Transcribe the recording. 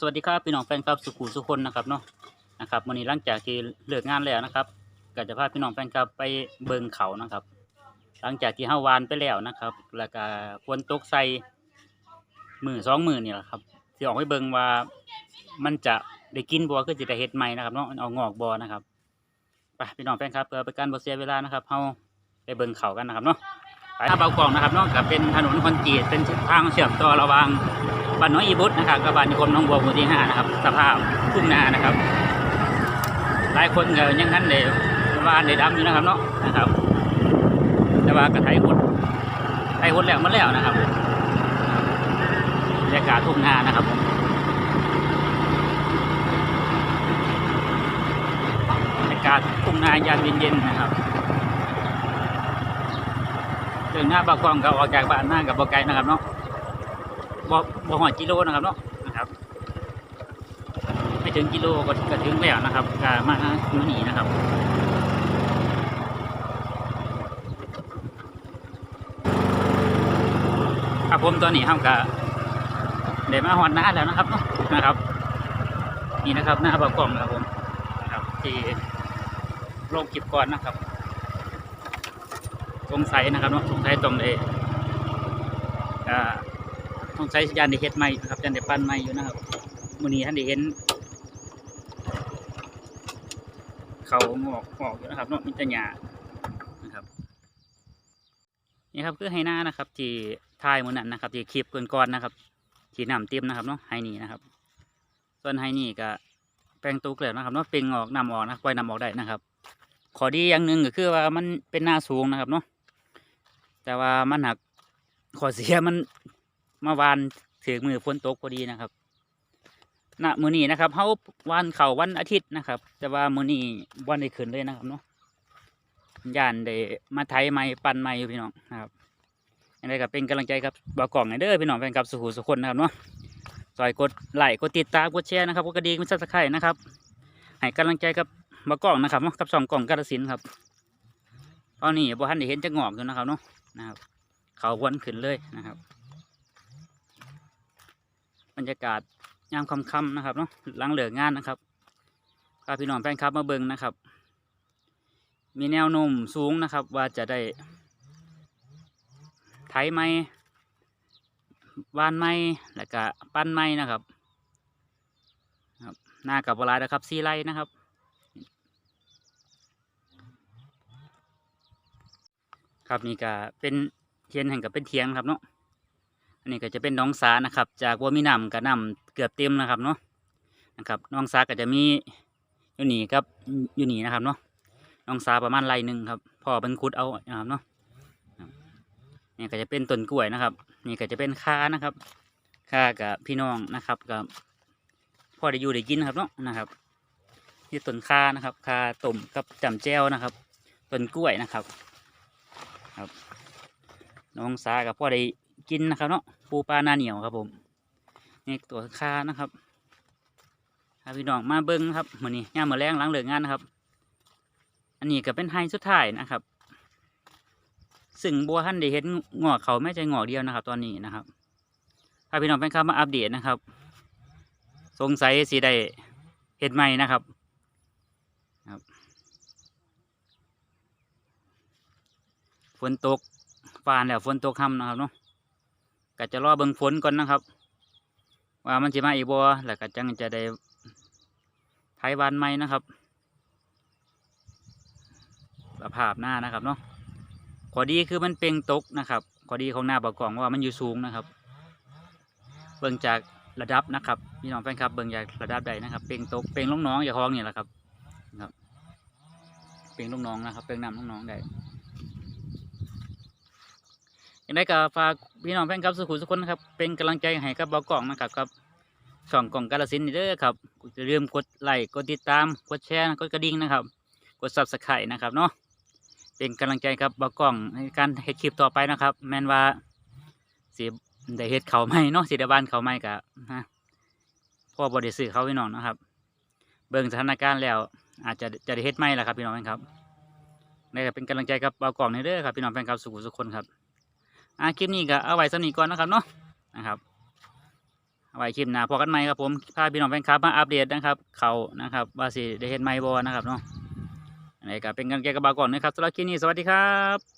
สวัสดีครับพี่น้องแฟนครับสุขุสุคนนะครับเนาะนะครับวันนี้หลังจากที่เลิกงานแล้วนะครับก็จะพาพี่น้องแฟนครับไปเบิงเขานะครับ หลังจากที่เฮาวานไปแล้วนะครับ แล้วก็ควรตกใส่มือสองมือนี่แหละครับที่ออกไปเบิงว่ามันจะได้กินบัวคือจะได้เฮ็ดใหม่นะครับเนาะเอางอกบัวนะครับไปพี่น้องแฟนครับเพื่อเป็นการบ่เสียเวลานะครับเฮาไปเบิงเขากันนะครับเนาะ ถ้าเบากล่องนะครับเนาะกับเป็นถนนคอนกรีตเป็นทางเชื่อมต่อระหว่างบ้านน้อยอีบุตรนะครับกับบ้านนิคมหน้องบัวหมู่ที่ห้านะครับสภาพทุ่งนานะครับ หลายคนก็ยังนั้นเลยว่าในดำอยู่นะครับเนาะนะครับแต่ว่ากระไทยหดไทยหดแล้วมันแล้วนะครับบรรยากาศทุ่งนานะครับบรรยากาศทุ่งนายามเย็นๆนะครับ ถึงหน้าบางกองก็ออกจากบ้านหน้ากับบ่ไกลนะครับเนาะบ่บ่หอดกิโลนะครับเนาะนะครับไม่ถึงกิโลก็ก็ถึงแล้วนะครับก็มามาหนีนะครับครับผมตอนนี้ห้ามกะเดี๋ยวมาหอดหน้าแล้วนะครับเนาะนะครับ นี่นะครับหน้าบากล่องนะครับผมนะครับที่ลงกิบก่อนนะครับ สงสัยนะครับเนาะสงสัยตรงเลยอ่าต้องใช้ยานได้เฮ็ดใหม่นะครับยานได้ปั้นใหม่อยู่นะครับมื้อนี้ท่านได้เห็นเขางอกออกอยู่นะครับเนาะมีแต่หญ้านะครับนี่ครับคือไฮนานะครับที่ถ่ายมื้อนั้นนะครับที่คลิปก่อนๆนะครับที่น้ำเต็มนะครับเนาะไฮนี่นะครับ ส่วนไฮนี่ก็แปลงตุกล้วนะครับเนาะเปล่งออกนำออกนะปล่อยนำออกได้นะครับ ขอดีอย่างหนึ่งก็คือว่ามันเป็นหน้าสูงนะครับเนาะ แต่ว่ามันหักขอเสียมันมื่อวานถือมือฝนตกพอดีนะครับณมือนี้นะครับเขาวันเข่าวันอาทิตย์นะครับ แต่ว่ามือนี้วันได้ขึ้นเลยนะครับเนาะย่านได้มาไทยไม่ปั่นไม่อยู่พี่น้องนะครับยังไงก็เป็นกำลังใจครับบ่าวกล่องให้เด้อพี่น้องแฟนคลับสุขุสุคนนะครับเนาะซอยกดไลค์กดติดตามกดแชร์นะครับกดกระดิ่งกดซับสไครต์นะครับให้กำลังใจกับบ่าวกล่องนะครับเนาะกับสองกล่องกาฬสินครับตอนนี้บ่ทันได้เห็นจะงอกอยู่นะครับเนาะ นะครับเขาวนขึ้นเลยนะครับ บรรยากาศยามค่ำๆนะครับเนาะหลังเหลิกงานนะครับพาพี่น้องแฟนคลับมาเบิ่งนะครับ มีแนวโน้มสูงนะครับ ว่าจะได้ไถไม้วานไม้แล้วก็ปั้นไม้นะครับครับหน้ากับเวลานะครับซีไรนะครับ ครับนี่ก็เป็นเทียนแห่งกับเป็นเทียงครับเนาะอันนี้ก็จะเป็นน้องสานะครับ จากวัวมีน้ำกับน้ำเกือบเต็มนะครับเนาะนะครับน้องสาก็จะมีอยู่นี่ครับอยู่นี่นะครับเนาะน้องสาประมาณไรหนึ่งครับพ่อเป็นคุดเอานะครับเนาะนี่ก็จะเป็นต้นกล้วยนะครับ นี่ก็จะเป็นค้านะครับค้ากับพี่น้องนะครับกับพ่อได้อยู่ได้กินครับเนาะนะครับนี่ต้นค้านะครับค้าต้มกับจำแจ้วนะครับต้นกล้วยนะครับ ครับน้องสากับพ่อได้กินนะครับเนาะปูปลาหน้าเหนียวครับผมนี่ตัวคานะครับพาพี่น้องมาเบิ้งนะครับมือนี้งามือแรงหลังเหลิกงานนะครับ อันนี้ก็เป็นไฮสุดท้ายนะครับ ซึ่งบัวท่านได้เห็นงอกเขาไม่ใช่งอกเดียวนะครับ ตอนนี้นะครับพาพี่น้องแฟนคลับมาอัปเดตนะครับ สงสัยสีได้เห็ดใหม่นะครับ ฝนตกฟานแล้วฝนตกค่ำนะครับเนาะก็จะรอเบิ่งฝนก่อนนะครับ ว่ามันจะมาอีกบ่แล้วก็จังจะได้ไถวานใหม่นะครับสภาพหน้านะครับเนาะข้อดีคือมันเป่งตกนะครับข้อดีของหน้าบกล่องว่ามันอยู่สูงนะครับ เบิ่งจากระดับนะครับพี่น้องแฟนครับเบิ่งจากระดับใดนะครับ เป่งตกเป่งลงหน้องอย่าคลองนี่แหละครับครับ เป่งลงหน้องนะครับ เป่งน้ำลงหน้องได้ อย่างไรก็ฝากพี่น้องแฟนคลับสุขุมสุขคนครับเป็นกำลังใจให้กับบอกล่องนะครับกับช่องกล่องกาลสินนี่เด้อครับอย่าลืมกดไลค์กดติดตามกดแชร์กดกระดิ่งนะครับ กดซับสไครต์นะครับเนาะเป็นกำลังใจครับบอกล่องในการเฮ็ดคลิปต่อไปนะครับ แม่นว่าสิได้เฮ็ดเขาไม่เนาะสิได้บ้านเขาไม่กะนะพ่อบริสื่อเขาพี่น้องนะครับ เบิ่งสถานการณ์แล้ว อาจจะจะได้เฮ็ดไม่ละครับพี่น้องแฟนครับนี่ก็เป็นกำลังใจกับบอกล่องนี่เด้อครับพี่น้องแฟนครับสุขุมสุขคนครับ อ่าคลิปนี้ก็เอาไว้สำนีก่อนนะครับเนาะนะครับเอาไว้คลิปหน้าพอกันใหม่ครับผมพาพี่น้องแฟนคลับมาอัปเดตนะครับ เขานะครับว่าสิได้เห็นไหมบอนะครับเนาะอันนี้ก็เป็นกันแกกระบาก่อนนะครับสำหรับคลิปนี้สวัสดีครับ